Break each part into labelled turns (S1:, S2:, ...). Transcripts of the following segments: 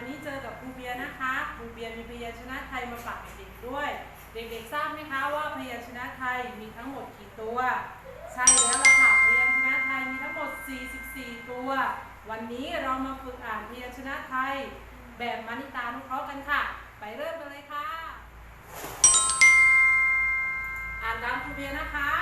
S1: วันนี้เจอกับครูเบียนะคะครูเบียมีพยัญชนะไทยมาฝากเด็กๆด้วย เด็กๆทราบไหมคะว่าพยัญชนะไทยมีทั้งหมดกี่ตัว ใช่แล้วล่ะค่ะพยัญชนะไทยมีทั้งหมด 44 ตัว วันนี้เรามาฝึกอ่านพยัญชนะไทย แบบมานิตานุเคราะห์กันค่ะ ไปเริ่มกันเลยค่ะ อ่านตามครูเบียนะคะ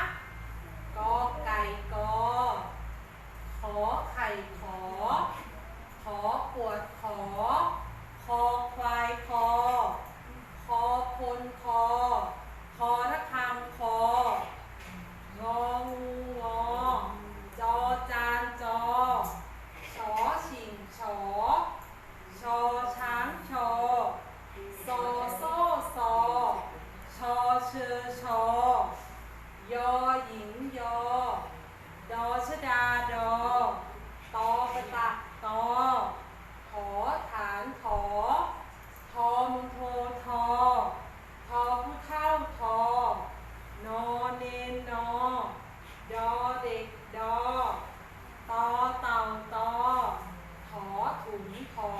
S1: ดอชดาดอ ตอประตักตอ ขอฐานขอ ทอมุนโททอ ทอผู้เท่าทอ นอเนนนอ ดอเด็กดอ ตอเต่าตอ ขอถุงขอ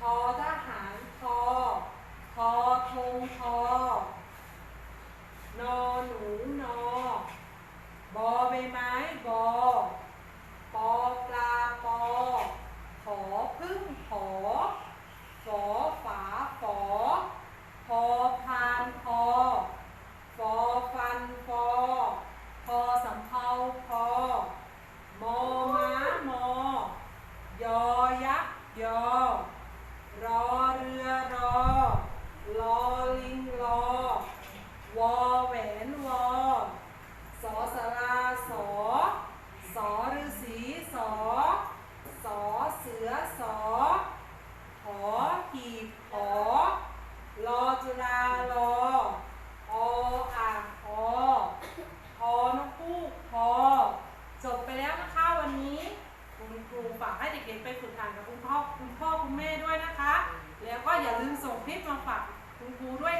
S1: ทอทหารทอ ทอธงทอ นอหนูนอ บอใบ ไม้บอปอปลาปอขอพึ่งขอฝอฝาฝอพอพานพอฟอฟันฟอพอสำเภาพอมอม้ามอยอยักษ์ยอรอเรือรอลอลิงรอวอแหวนวอ สอสอฤาษีสอสอเสือสอขอหีบขอลอจุฬาลอออ่างคอหอนกคู่คอจบไปแล้วนะคะวันนี้คุณครูฝากให้เด็กๆไปฝึกอ่านกับคุณพ่อคุณพ่อคุณแม่ด้วยนะคะ แล้วก็อย่าลืมส่งคลิปมาฝากคุณครูด้วย